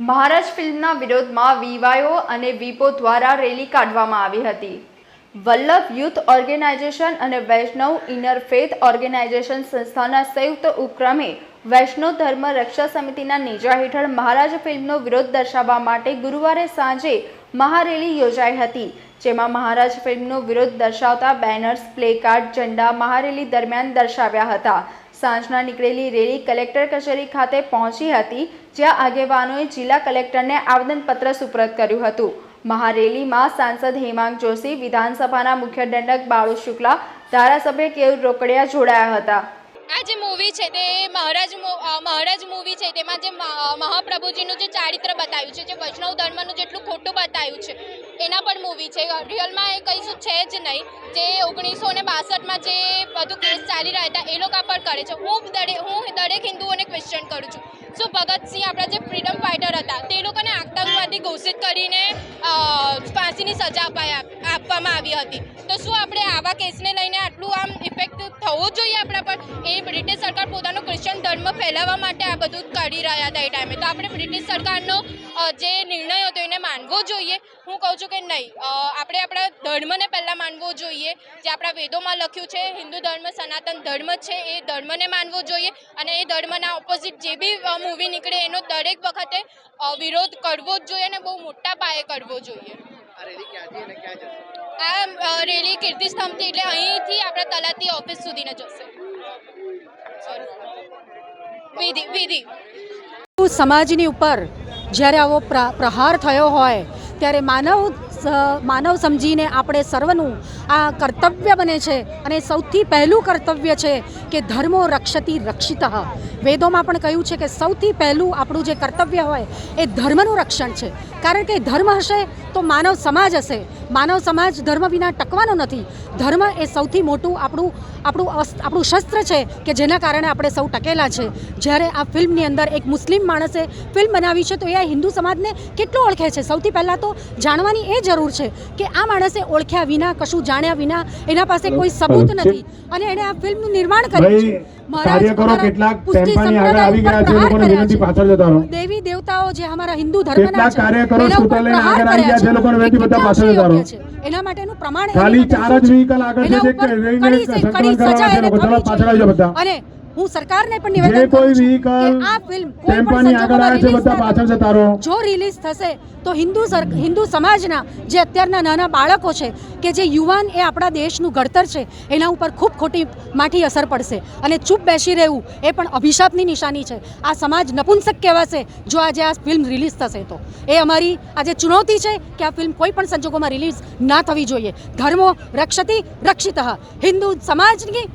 મહારાજ ફિલ્મના વિરોધમાં વીવાયો અને વીપો દ્વારા રેલી કાઢવામાં આવી હતી. વલ્લભ યુથ ઓર્ગેનાઇઝેશન અને વૈષ્ણવ ઇનર ફેથ ઓર્ગેનાઇઝેશન સંસ્થાના સંયુક્ત ઉપક્રમે વૈષ્ણવ ધર્મ રક્ષા સમિતિના નેજા હેઠળ મહારાજ ફિલ્મનો વિરોધ દર્શાવવા માટે ગુરુવારે સાંજે મહારેલી યોજાઈ હતી, જેમાં મહારાજ ફિલ્મનો વિરોધ દર્શાવતા બેનર્સ, પ્લેકાર્ડ, ઝંડા મહારેલી દરમિયાન દર્શાવ્યા હતા. સાંજના નીકળેલી રેલી કલેક્ટર કચેરી ખાતે પહોંચી હતી, જ્યાં આગેવાનોએ જિલ્લા કલેક્ટરને આવેદનપત્ર સુપ્રત કર્યું હતું. મહારેલીમાં સાંસદ હેમાંગ જોશી, વિધાનસભાના મુખ્ય દંડક બાળુ શુક્લા, ધારાસભ્ય કેયુર રોકડિયા જોડાયા હતા. આ જે મૂવી છે તે મહારાજ મહારાજ મૂવી છે, તેમાં જે મહા- મહાપ્રભુજીનું જે ચારિત્ર બતાવ્યું છે, જે વૈષ્ણવ ધર્મનું જેટલું ખોટું બતાવ્યું છે, એના પર મૂવી છે. રિયલમાં એ કહીશું જ નહીં. જે ઓગણીસો ને બાસઠમાં જે બધું કેસ ચાલી રહ્યા હતા, એ લોકો પર કરે છે. હું દરેક હું દરેક હિન્દુઓને ક્વેશ્ચન કરું છું. શું ભગતસિંહ આપણા જે ફ્રીડમ ફાઇટર હતા, તે લોકોને આતંકવાદી ઘોષિત કરીને ફાંસીની સજા આપવામાં આવી હતી. તો શું આપણે આવા કેસને લઈને આટલું આમ ઇફેક્ટ થવો જોઈએ આપણા પર? એ બ્રિટિશ સરકાર પોતાનો ક્રિશ્ચન ધર્મ ફેલાવવા માટે આ બધું કરી રહ્યા હતા એ ટાઈમે તો આપણે બ્રિટિશ સરકારનો જે નિર્ણય હતો માનવો જોઈએ? હું કહું છું કે નહીં. આપણે આપણા ધર્મને પહેલાં માનવો જોઈએ. જે આપણા વેદોમાં લખ્યું છે હિન્દુ ધર્મ સનાતન ધર્મ છે એ ધર્મને માનવો જોઈએ અને એ ધર્મના ઓપોઝિટ જે બી મૂવી નીકળે એનો દરેક વખતે વિરોધ કરવો જ જોઈએ અને બહુ મોટા પાયે કરવો જોઈએ. આ રેલી ક્યાંથી અને ક્યાં જશે? આ અ, રેલી કીર્તિસ્તંભથી એટલે અહીંથી આપણા તલાટી ઓફિસ સુધીને જશે. સોરી વિધિ વિધિ. સમાજની ઉપર જ્યારે આવો પ્ર- પ્રહાર થયો હોય, ત્યારે માનવ માનવ સમજીને આપણે સર્વનું આ કર્તવ્ય બને છે અને સૌથી પહેલું કર્તવ્ય છે કે ધર્મો રક્ષતી રક્ષિત. વેદોમાં પણ કહ્યું છે કે સૌથી પહેલું આપણું જે કર્તવ્ય હોય એ ધર્મનું રક્ષણ છે. કારણ કે ધર્મ હશે તો માનવ સમાજ હશે. માનવ સમાજ ધર્મ વિના ટકવાનો નથી. ધર્મ એ સૌથી મોટું આપણું આપણું આપણું શસ્ત્ર છે કે જેના કારણે આપણે સૌ ટકેલા છે. જ્યારે આ ફિલ્મની અંદર એક મુસ્લિમ માણસે ફિલ્મ બનાવી છે તો એ આ હિન્દુ સમાજને કેટલું ઓળખે છે? સૌથી પહેલાં તો જાણવાની એ જરૂર છે કે આ માણસે ઓળખ્યા વિના કશું જાણ્યા વિના એના પાસે કોઈ સબૂત નથી અને એણે આ ફિલ્મનું નિર્માણ કર્યું છે. કાર્યકરો કેટલાક ટેમ્પાની આગળ આવી ગયા છે, લોકોને વિનંતી પાછળ જતા રહો. દેવી દેવતાઓ જે અમારા હિન્દુ ધર્મના કેટલાક કાર્યકરો એના ઉપર સ્કૂટર આગળ આવી ગયા છે, લોકોને વિનંતી બધા પાછળ જતા રહો. એના માટેનું પ્રમાણ ખાલી ચાર જ આગળ છે, જે સંકલન છે, લોકો પાછળ. બધા. અને હું સરકારને પણ નિવેદન કરું છું કે આ ફિલ્મ કોઈ પણ સંજોગોમાં. જો રિલીઝ થશે તો હિન્દુ હિન્દુ સમાજના જે અત્યારના નાના બાળકો છે કે જે યુવાન એ આપણા દેશનું ઘડતર છે એના ઉપર ખૂબ ખોટી માઠી અસર પડશે. અને ચૂપ બેસી રહેવું એ પણ અભિશાપની નિશાની છે. આ સમાજ નપુંસક કહેવાશે જો આજે આ ફિલ્મ રિલીઝ થશે તો. એ અમારી આજે ચુનૌતી છે કે આ ફિલ્મ કોઈ પણ સંજોગોમાં રિલીઝ ના થવી જોઈએ. ધર્મો રક્ષતી રક્ષિત. હિન્દુ સમાજની